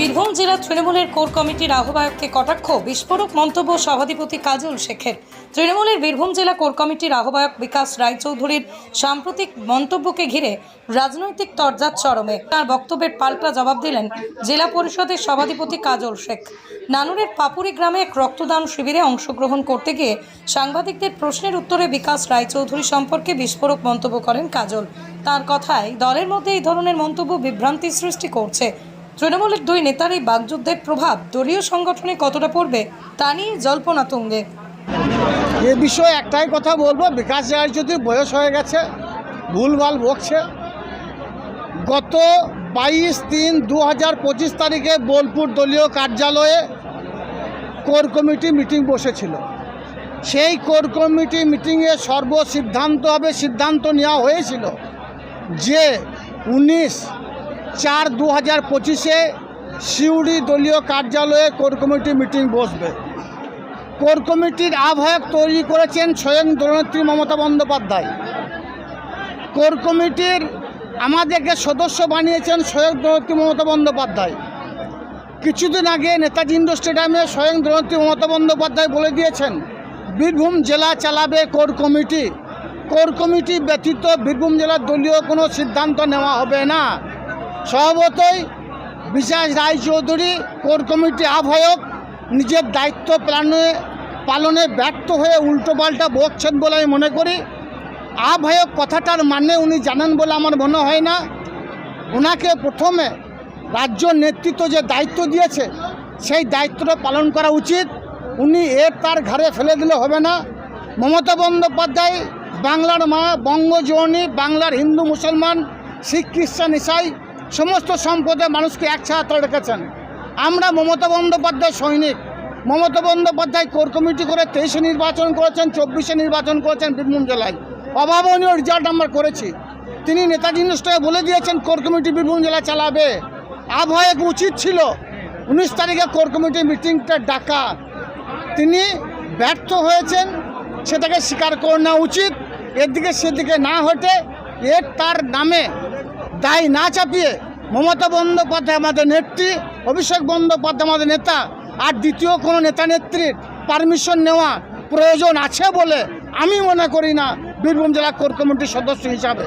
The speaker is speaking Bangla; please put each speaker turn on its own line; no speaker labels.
বীরভূম জেলা তৃণমূলের কোর কমিটির আহ্বায়ককে কটাক্ষ, বিস্ফোরক মন্তব্য সভাধিপতি কাজল শেখের। তৃণমূলের বীরভূম জেলা কোর কমিটির আহ্বায়ক বিকাশ রায়চৌধুরীর সাম্প্রতিক মন্তব্যকে ঘিরে রাজনৈতিক তরজার চরমে। তার বক্তব্যের পাল্টা জবাব দিলেন জেলা পরিষদের সভাধিপতি কাজল শেখ। নানুরের পাপুরি গ্রামে এক রক্তদান শিবিরে অংশগ্রহণ করতে গিয়ে সাংবাদিকদের প্রশ্নের উত্তরে বিকাশ রায়চৌধুরী সম্পর্কে বিস্ফোরক মন্তব্য করেন কাজল। তার কথায়, দলের মধ্যে এই ধরনের মন্তব্য বিভ্রান্তি সৃষ্টি করছে তৃণমূলের দুই নেতার এই বাগযুদ্ধের প্রভাব দলীয় সংগঠনে কতটা পড়বে তা নিয়ে জল্পনা তুঙ্গে।
এ বিষয়ে একটাই কথা বলব, বিকাশ রায় যদি বয়স হয়ে গেছে, ভুলভাল বকছে, গত বাইশ তিন দু হাজার পঁচিশ তারিখে বোলপুর দলীয় কার্যালয়ে কোর কমিটি মিটিং বসেছিল। সেই কোর কমিটি মিটিংয়ে সর্বসিদ্ধান্ত হবে, সিদ্ধান্ত নেওয়া হয়েছিল যে উনিশ চার দু হাজার পঁচিশে সিউড়ি দলীয় কার্যালয়ে কোর কমিটি মিটিং বসবে। কোর কমিটির আহ্বায়ক তৈরি করেছেন স্বয়ং দলনেত্রী মমতা বন্দ্যোপাধ্যায়। কোর কমিটির আমাদেরকে সদস্য বানিয়েছেন স্বয়ং দলনেত্রী মমতা বন্দ্যোপাধ্যায়। কিছুদিন আগে নেতাজি ইন্ডোর স্টেডিয়ামে স্বয়ং দলনেত্রী মমতা বন্দ্যোপাধ্যায় বলে দিয়েছেন, বীরভূম জেলা চালাবে কোর কমিটি। কোর কমিটি ব্যতীত বীরভূম জেলার দলীয় কোনো সিদ্ধান্ত নেওয়া হবে না। স্বভাবতই বিশেষ রায়চৌধুরী কোর কমিটি আহ্বায়ক নিজের দায়িত্ব পালনে পালনে ব্যর্থ হয়ে উল্টোপাল্টা বকছেন বলে আমি মনে করি। আহ্বায়ক কথাটার মানে উনি জানেন বলে আমার মনে হয় না। ওনাকে প্রথমে রাজ্য নেতৃত্ব যে দায়িত্ব দিয়েছে, সেই দায়িত্বটা পালন করা উচিত। উনি এর তার ঘাড়ে ফেলে দিলে হবে না। মমতা বন্দ্যোপাধ্যায় বাংলার মা বঙ্গজননী বাংলার হিন্দু মুসলমান, শিখ খ্রিস্টান ইসাই সমস্ত সম্প্রদায়ের মানুষকে একসাথে রেখেছেন। আমরা মমতা বন্দ্যোপাধ্যায় সৈনিক। মমতা বন্দ্যোপাধ্যায় কোর কমিটি করে তেইশে নির্বাচন করেছেন, চব্বিশে নির্বাচন করেছেন বীরভূম জেলায়। অভাবনীয় রেজাল্ট আমরা করেছি। তিনি নেতাজি ইন্ডাস্ট্রিয়ে বলে দিয়েছেন, কোর কমিটি বীরভূম জেলা চালাবে। আবহাওয়াক উচিত ছিল। উনিশ তারিখে কোর কমিটির মিটিংটা ডাকা। তিনি ব্যর্থ হয়েছেন, সেটাকে স্বীকার করে নেওয়া উচিত। এদিকে সেদিকে না হটে, এর তার নামে দায় না চাপিয়ে মমতা বন্দ্যোপাধ্যায় আমাদের নেত্রী, অভিষেক বন্দ্যোপাধ্যায় আমাদের নেতা, আর দ্বিতীয় কোনো নেতা নেত্রীর পারমিশন নেওয়া প্রয়োজন আছে বলে আমি মনে করি না বীরভূম জেলা কোর কমিটির সদস্য হিসাবে।